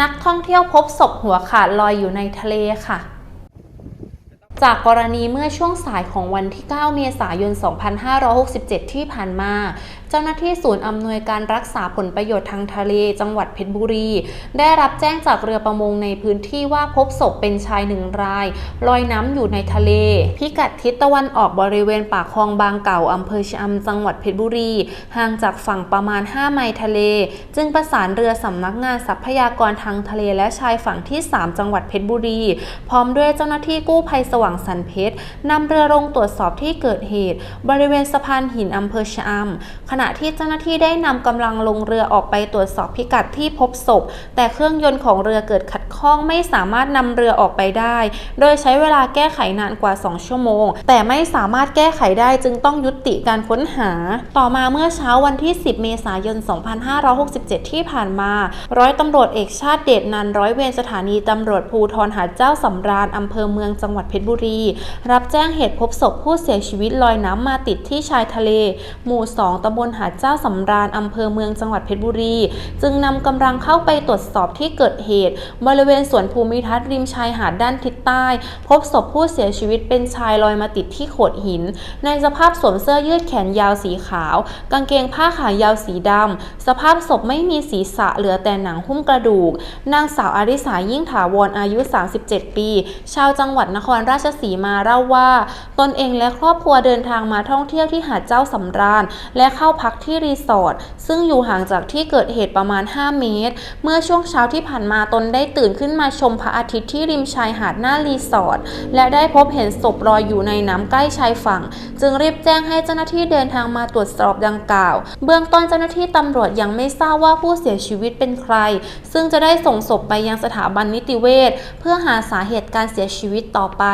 นักท่องเที่ยวพบศพหัวขาดลอยอยู่ในทะเลค่ะ จากกรณีเมื่อช่วงสายของวันที่ 9 เมษายน 2567 ที่ผ่านมา เจ้าหน้าที่ศูนย์อำนวยการรักษาผลประโยชน์ทางทะเล จังหวัดเพชรบุรี ได้รับแจ้งจากเรือประมงในพื้นที่ว่าพบศพเป็นชายหนึ่งราย ลอยน้ำอยู่ในทะเล พิกัดทิศตะวันออกบริเวณปากคลองบางเก่าอำเภอชะอำจังหวัดเพชรบุรี ห่างจากฝั่งประมาณ 5 ไมล์ทะเล จึงประสานเรือสำนักงานทรัพยากรทางทะเลและชายฝั่งที่ 3 จังหวัดเพชรบุรี พร้อมด้วยเจ้าหน้าที่กู้ภัยสว่างสันเพชรนำเรือลงตรวจสอบที่เกิดเหตุ บริเวณสะพานหินอำเภอชะอำขณะที่เจ้าหน้าที่ได้นำกำลังลงเรือออกไปตรวจสอบพิกัดที่พบศพ แต่เครื่องยนต์ของเรือเกิดขัดข้องไม่สามารถนำเรือออกไปได้ โดยใช้เวลาแก้ไขนานกว่า 2 ชั่วโมง แต่ไม่สามารถแก้ไขได้จึงต้องยุติการค้นหา ต่อมาเมื่อเช้าวันที่ 10 เมษายน 2567 ที่ผ่านมา ร้อยตำรวจเอกชาติเดชนันร้อยเวรสถานีตำรวจภูธรหาดเจ้าสำราญอำเภอเมืองจังหวัดเพชรบุรี รับแจ้งเหตุพบศพผู้เสียชีวิตลอยน้ำมาติดที่ชายทะเล หมู่ 2ตำบลหาดเจ้าสำราญอำเภอเมืองจังหวัดเพชรบุรี จึงนำกำลังเข้าไปตรวจสอบที่เกิดเหตุ บริเวณสวนภูมิทัศน์ริมชายหาดด้านทิศใต้ พบศพผู้เสียชีวิตเป็นชายลอยมาติดที่โขดหิน ในสภาพสวมเสื้อยืดแขนยาวสีขาว กางเกงผ้าขายาวสีดำสภาพศพไม่มีศีรษะเหลือแต่หนังหุ้มกระดูก นางสาวอาริสายิ่งถาวรอายุ 37 ปี ชาวจังหวัดนครราชชสีมาเล่าว่า ตนเองและครอบครัวเดินทางมาท่องเที่ยวที่หาดเจ้าสำราญ และเข้าพักที่รีสอร์ทซึ่งอยู่ห่างจากที่เกิดเหตุประมาณ 5 เมตร เมื่อช่วงเช้าที่ผ่านมาตนได้ตื่นขึ้นมาชมพระอาทิตย์ที่ริมชายหาดหน้ารีสอร์ทและได้พบเห็นศพลอยอยู่ในน้ำใกล้ชายฝั่ง จึงรีบแจ้งให้เจ้าหน้าที่เดินทางมาตรวจสอบดังกล่าว เบื้องต้นเจ้าหน้าที่ตำรวจยังไม่ทราบว่าผู้เสียชีวิตเป็นใคร ซึ่งจะได้ส่งศพไปยังสถาบันนิติเวชเพื่อหาสาเหตุการเสียชีวิตต่อไป